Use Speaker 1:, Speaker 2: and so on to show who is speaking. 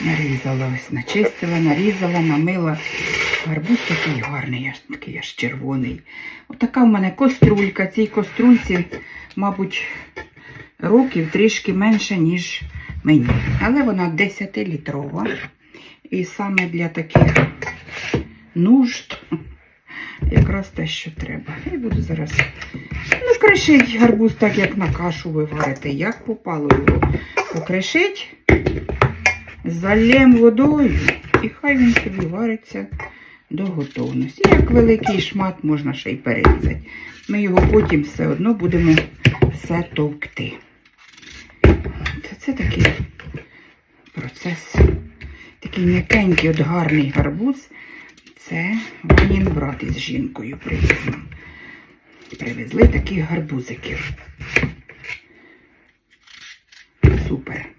Speaker 1: Нарізала ось, начистила, нарізала, намила. Гарбуз такий гарний, аж такий аж червоний. Отака в мене кострулька. Цій кострульці, мабуть, років трішки менше, ніж мені. Але вона 10-літрова. І саме для таких нужд якраз те, що треба. І буду зараз ну, кришить гарбуз так, як на кашу ви варите. Як попало його покришить, залєм водою, і хай він собі вариться до готовності. Як великий шмат можна ще й перерізати. Ми його потім все одно будемо все товкти. Це такий процес. Такий м'якенький, от гарний гарбуз. Це Ванін брат із жінкою привіз нам. Привезли таких гарбузиків. Супер.